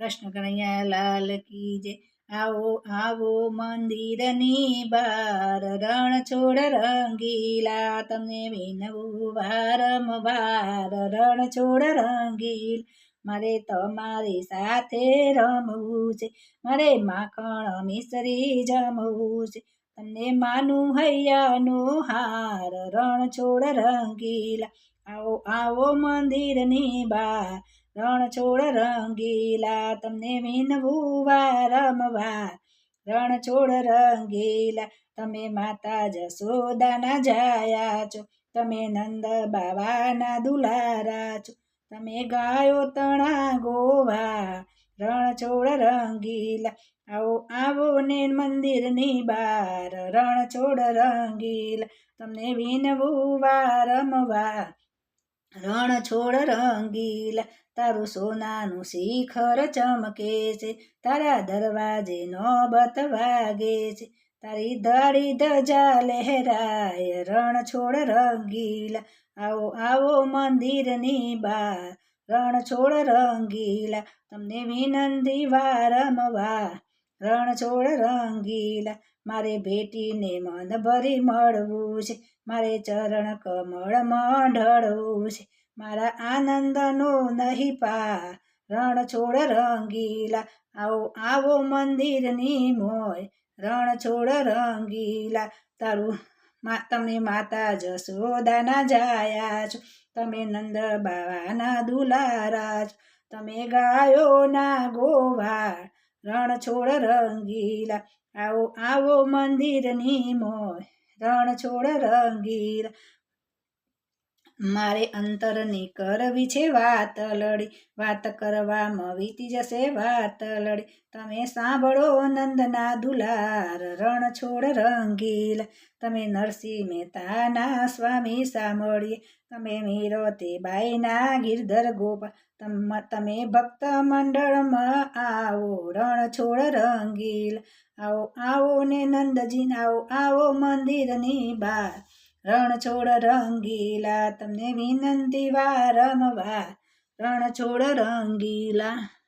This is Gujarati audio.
કૃષ્ણ કનૈયા લાલ કી જય આવો આવો મંદિરની બાર રણ છોડ રંગીલા, તમને વિનવું વારંવાર રણ છોડ રંગીલ. મારે તમારી સાથે રમવું છે, મારે માખણ મિસરી જમવું છે. તમને માનું હૈયાનો હાર રણ છોડ રંગીલા. આવો આવો મંદિરની બાર રણ છોડ રંગીલા, તમને વિનવું વારંવાર. રણછોડ રંગીલા, તમે માતા જશોદાના જાયા છો. તમે નંદ બાવાના દુલારા છો. તમે ગાયો તણા ગોવા. રણછોડ રંગીલા, આવો આવો ને મંદિરની બાર. રણછોડ રંગીલા, તમને વિનવું વારંવાર. રણ છોડ રંગીલા, તારું સોનાનું શિખર ચમકે છે, તારા દરવાજે નોબત વાગે છે, તારી દાડી ધજા લહેરાય રણ છોડ રંગીલા, આવો આવો મંદિરની બાર રણ છોડ રંગીલા, તમને વિનંતી વારંવાર રણ છોડ રંગીલા, મારે ભેટીને મન ભરી મળવું છે. મારે ચરણ કમળ મંડળવું છે. મારા આનંદનો નહીં પા રણ છોડ રંગીલા. આવો આવો મંદિરની મોય રણ છોડ રંગીલા. તારું તમે માતા જશોદાના જાયા છો. તમે નંદ બાવાના દુલારા છો. તમે ગાયોના ગોવાળ રણ છોડ રંગીલા આવો આવો મંદિરની મોય રણ છોડ રંગીલા મારે અંતરની કરવી છે વાત લડી, વાત કરવામાં વીતી જશે વાત લડી. તમે સાંભળો નંદના દુલાર રણ છોડ રંગીલ. તમે નરસિંહ મહેતાના સ્વામી સાંભળીએ. તમે મીરોતે બાઈના ગિરધર ગોપા. તમે ભક્ત મંડળમાં આવો રણ છોડ રંગીલ. આવો આવો ને નંદજી, આવો આવો મંદિરની બાર રણ છોડ રંગીલા તમને વિનંતી વારંવાર. રણછોડ રંગીલા